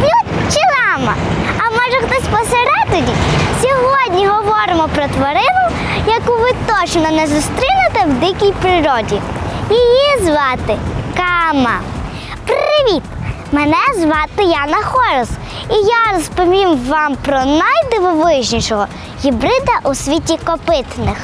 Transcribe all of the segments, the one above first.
верблюд чи лама? А може хтось посередині? Сьогодні говоримо про тварину, яку ви точно не зустрінете в дикій природі. Її звати Кама. Привіт! Мене звати Яна Хорос, і я розповім вам про найдивовижнішого гібрида у світі копитних.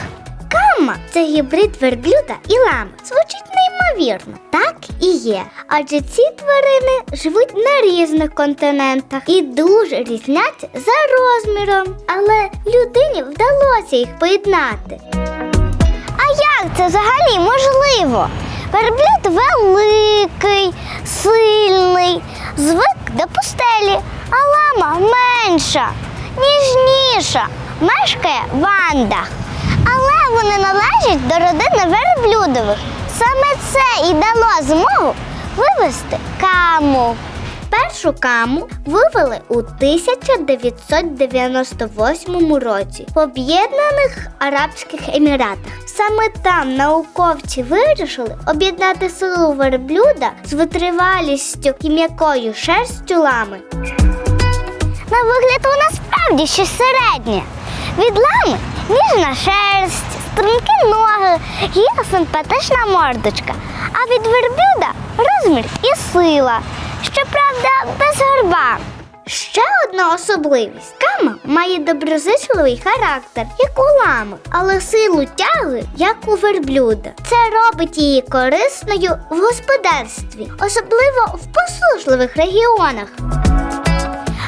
Кама це гібрид верблюда і лами. Звучить неймовірно. Так і є. Адже ці тварини живуть на різних континентах і дуже різняться за розміром. Але людині вдалося їх поєднати. А як це взагалі можливо? Верблюд великий, сильний, звик до пустелі, а лама менша, ніжніша, мешкає в Андах. Але вони належать до родини верблюдових. Саме це і дало змогу вивести каму. Першу каму вивели у 1998 році в Об'єднаних Арабських Еміратах. Саме там науковці вирішили об'єднати силу верблюда з витривалістю і м'якою шерстю лами. На вигляд вона справді щось середнє. Від лами ніжна шерсть, є симпатична мордочка. А від верблюда розмір і сила. Щоправда, без горба. Ще одна особливість. Кама має доброзичливий характер, як у лами, але силу тяги, як у верблюда. Це робить її корисною в господарстві, особливо в посушливих регіонах.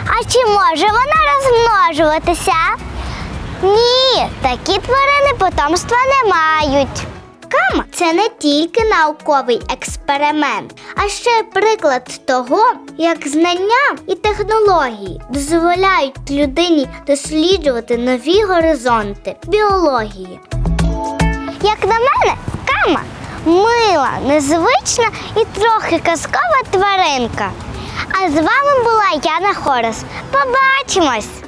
А чи може вона розмножуватися? Ні, такі тварини потомства не мають. Кама це не тільки науковий експеримент, а ще приклад того, як знання і технології дозволяють людині досліджувати нові горизонти біології. Як на мене, кама мила, незвична і трохи казкова тваринка. А з вами була Яна Хорос. Побачимось!